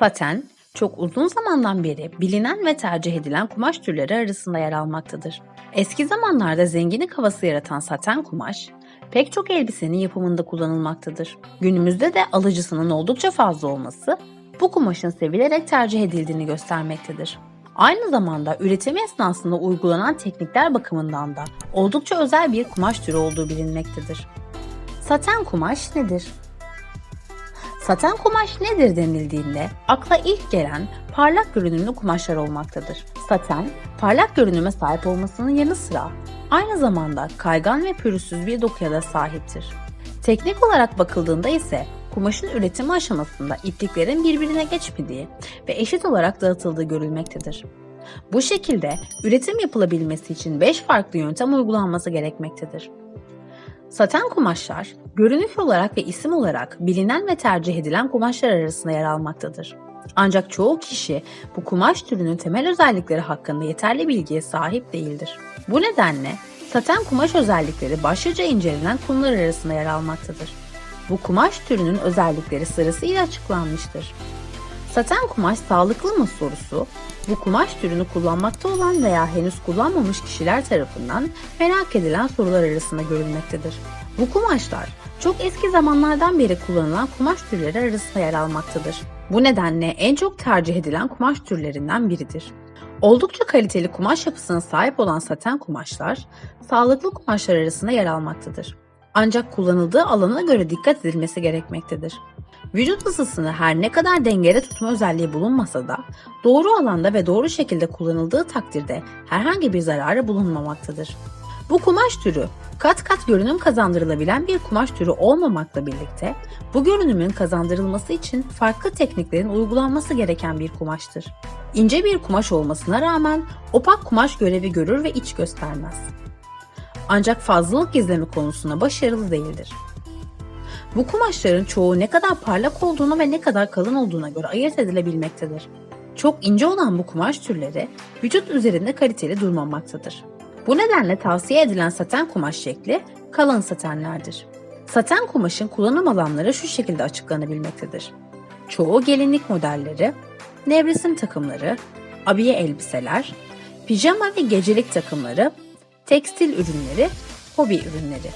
Saten, çok uzun zamandan beri bilinen ve tercih edilen kumaş türleri arasında yer almaktadır. Eski zamanlarda zenginlik havası yaratan saten kumaş, pek çok elbisenin yapımında kullanılmaktadır. Günümüzde de alıcısının oldukça fazla olması, bu kumaşın sevilerek tercih edildiğini göstermektedir. Aynı zamanda üretimi esnasında uygulanan teknikler bakımından da oldukça özel bir kumaş türü olduğu bilinmektedir. Saten kumaş nedir? Saten kumaş nedir denildiğinde akla ilk gelen parlak görünümlü kumaşlar olmaktadır. Saten, parlak görünüme sahip olmasının yanı sıra aynı zamanda kaygan ve pürüzsüz bir dokuya da sahiptir. Teknik olarak bakıldığında ise kumaşın üretimi aşamasında ipliklerin birbirine geçmediği ve eşit olarak dağıtıldığı görülmektedir. Bu şekilde üretim yapılabilmesi için 5 farklı yöntem uygulanması gerekmektedir. Saten kumaşlar, görünüş olarak ve isim olarak bilinen ve tercih edilen kumaşlar arasında yer almaktadır. Ancak çoğu kişi bu kumaş türünün temel özellikleri hakkında yeterli bilgiye sahip değildir. Bu nedenle saten kumaş özellikleri başlıca incelenen konular arasında yer almaktadır. Bu kumaş türünün özellikleri sırasıyla açıklanmıştır. Saten kumaş sağlıklı mı sorusu, bu kumaş türünü kullanmakta olan veya henüz kullanmamış kişiler tarafından merak edilen sorular arasında görülmektedir. Bu kumaşlar çok eski zamanlardan beri kullanılan kumaş türleri arasında yer almaktadır. Bu nedenle en çok tercih edilen kumaş türlerinden biridir. Oldukça kaliteli kumaş yapısına sahip olan saten kumaşlar, sağlıklı kumaşlar arasında yer almaktadır. Ancak kullanıldığı alana göre dikkat edilmesi gerekmektedir. Vücut ısısını her ne kadar dengede tutma özelliği bulunmasa da doğru alanda ve doğru şekilde kullanıldığı takdirde herhangi bir zararı bulunmamaktadır. Bu kumaş türü kat kat görünüm kazandırılabilen bir kumaş türü olmamakla birlikte bu görünümün kazandırılması için farklı tekniklerin uygulanması gereken bir kumaştır. İnce bir kumaş olmasına rağmen opak kumaş görevi görür ve iç göstermez. Ancak fazlalık gizleme konusunda başarılı değildir. Bu kumaşların çoğu ne kadar parlak olduğuna ve ne kadar kalın olduğuna göre ayırt edilebilmektedir. Çok ince olan bu kumaş türleri vücut üzerinde kaliteli durmamaktadır. Bu nedenle tavsiye edilen saten kumaş şekli kalın satenlerdir. Saten kumaşın kullanım alanları şu şekilde açıklanabilmektedir. Çoğu gelinlik modelleri, nevresim takımları, abiye elbiseler, pijama ve gecelik takımları, tekstil ürünleri, hobi ürünleri.